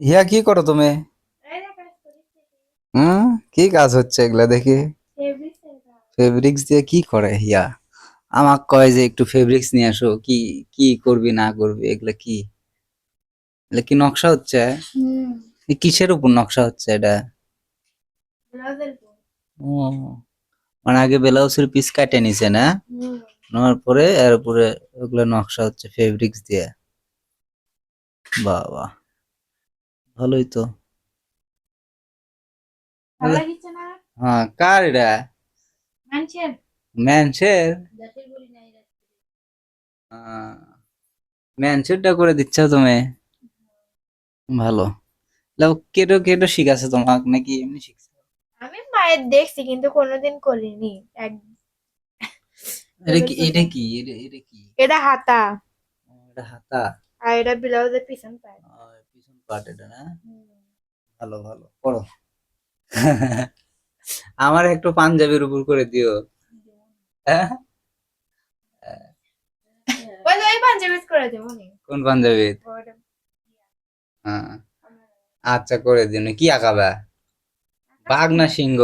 হিয়া কি করো তুমি? হুম? কি কাজ হচ্ছে এগুলা দেখি? ফেব্রিক্স দিয়ে কি করে হিয়া আমাক কয় যে একটু ফেব্রিক্স নিয়ে আসো কি কি করবি না করবি এগুলা কি? এগুলা কি নকশা হচ্ছে? কিসের উপর নকশা হচ্ছে এটা? ও মানে আগে ব্লাউজের পিস কাটে নিছে না? নেওয়ার পরে এর উপরে ওগুলো নকশা হচ্ছে ফেব্রিক্স দিয়ে। বাহ বাহ ভালোই তো। হ্যাঁ কার এটা? ম্যানসের ম্যানসেরটা করে দিচ্ছ তুমি? ভালো। লাও কেটো কেটো শিখাছে তোমাক নাকি এমনি শিখছে? আমি মায়ের দেখছি কিন্তু কোনোদিন করিনি। এক- এটা কি এটা কি? এটা কি? এটা হাতা। এটা হাতা? আর এটা ব্লাউজের পিছন পায়। পিছন পার্ট এটা না ভালো ভালো। করো আমার একটু পাঞ্জাবির উপর করে দিও। হ্যাঁ? কোন পাঞ্জাবি? হ্যাঁ। আচ্ছা করে দিন কি আঁকাবা? বাঘ না সিংহ?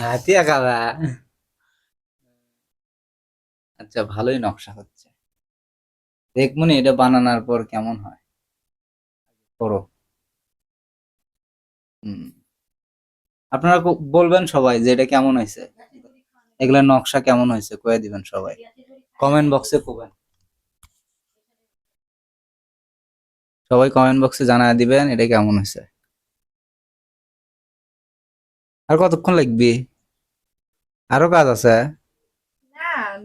হাতি আঁকাবা। আচ্ছা ভালোই নকশা হচ্ছে। দেখবনি এটা বানানোর পর কেমন হয়? করো। হুম। আপনারা বলবেন সবাই যে এটা কেমন হয়েছে? এগুলা নকশা কেমন হয়েছে? কয়ে দিবেন সবাই। কমেন্ট বক্সে কবেন। সবাই কমেন্ট বক্সে জানায় দিবেন এটা কেমন হয়েছে। আর কতক্ষণ লাগবে? আরও কাজ আছে?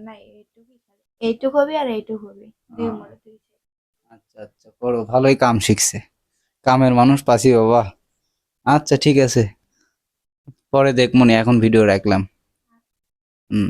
না এইটুকু এইটুকু হবে আর এইটুকু হবে। আচ্ছা আচ্ছা করো। ভালোই কাম শিখছে। কামের মানুষ পাছি বাবা। আচ্ছা ঠিক আছে। পরে দেখমনি এখন ভিডিও রাখলাম। হুম।